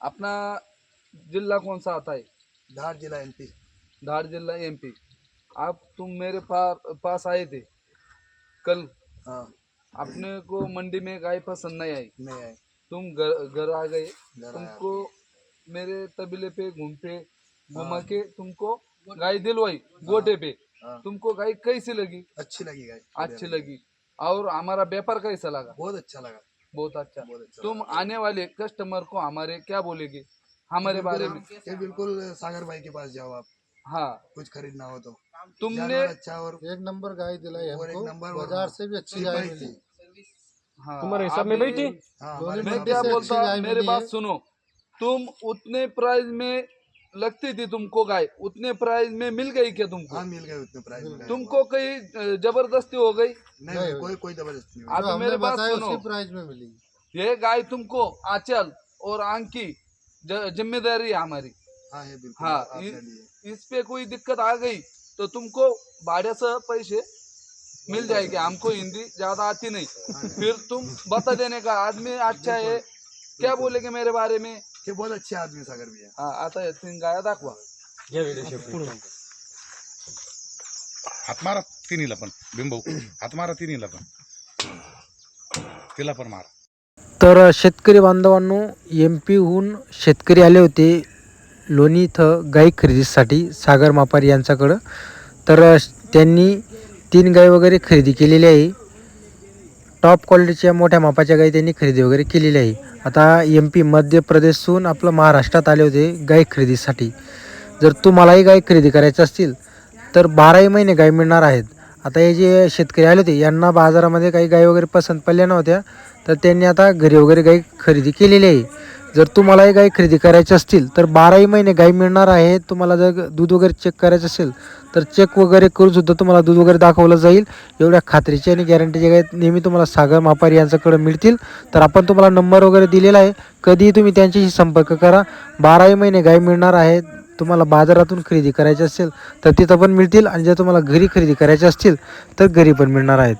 अपना जिला कौन सा आता है? धार जिला एमपी धार जिला एमपी आप तुम मेरे पास पास आए थे कल? हाँ। अपने को मंडी में गाय पसंद नहीं आई। नहीं आई। तुम घर घर आ गए। तुमको मेरे तबीले पे घूमते घुमा के तुमको गाय दिलवाई गोटे पे। हाँ। तुमको गाय कैसी लगी? अच्छी लगी गाय। अच्छी लगी। और हमारा व्यापार कैसा लगा? बहुत अच्छा लगा। बहुत अच्छा। अच्छा। तुम आने वाले कस्टमर को हमारे क्या बोलेगे? हमारे बारे में। ये बिल्कुल सागर भाई के पास जाओ आप। हाँ। कुछ खरीदना हो तो। तुमने अच्छा और एक नंबर गाय दिलाई और एक हमको। नंबर बाज़ार से भी अच्छी गाय। मिली। हाँ। तुम्हारे हिसाब में बैठी? हाँ मैं क्या बोलता? मेरी बात सुनो। तुम उतने प्राइस में लगती थी तुमको गाय? उतने प्राइस में मिल गई क्या तुमको? हाँ मिल गए उतने प्राइस में। तुमको कहीं ज़बरदस्ती हो गई? नहीं नहीं, कोई कोई ज़बरदस्ती नहीं आप मेरे बात बताया सुनो। उसी प्राइस में मिली। ये गाय तुमको आंचल और आँख की ज़िम्मेदारी है हमारी। हाँ है हाँ इ- इस पे कोई दिक्कत आ गई तो तुमको भाड़े पैसे मिल जाएगी। हमको हिंदी ज़्यादा आती नहीं। फिर तुम बता देने का आदमी अच्छा है। क्या बोलेगे मेरे बारे में? हे बहुत अच्छे आदमी सागर भैया. हा आता तीन गाया दाखवा. हात मारा तिन्हीला पण बिंबऊ हात मारा तिन्हीला पण. तिला पण मारा. तर शेतकरी बांधवांनो एम पीहून शेतकरी आले होते लोणी इथं गाई खरेदीसाठी सागर मापारी यांच्याकडं. तर त्यांनी तीन गाई वगैरे खरेदी केलेली आहे. टॉप क्वालिटीच्या मोठ्या मापाच्या गाई त्यांनी खरेदी वगैरे केलेली आहे. आता एम पी मध्य प्रदेशहून आपलं महाराष्ट्रात आले होते गाय खरेदीसाठी. जर तुम्हालाही गाय खरेदी करायचं असतील तर बाराही महिने गाई मिळणार आहेत. आता हे जे शेतकरी आले होते यांना बाजारामध्ये काही गाय वगैरे पसंत पडल्या नव्हत्या तर त्यांनी आता घरी वगैरे गाई खरेदी केलेली आहे. जर तुम्हालाही गाई खरेदी करायची असतील तर बाराही महिने गाई मिळणार आहे तुम्हाला जर दूध वगैरे चेक करायचं असेल तर चेक वगैरे करून सुद्धा तुम्हाला दूध वगैरे दाखवलं जाईल. एवढ्या खात्रीची आणि गॅरंटीचे गाय नेहमी तुम्हाला सागर मापारी यांच्याकडे मिळतील. तर आपण तुम्हाला नंबर वगैरे दिलेला आहे. कधीही तुम्ही त्यांच्याशी संपर्क करा. बाराही महिने गाई मिळणार आहे. तुम्हाला बाजारातून खरेदी करायची असेल तर तिथं पण मिळतील. आणि जर तुम्हाला घरी खरेदी करायची असतील तर घरी पण मिळणार आहेत.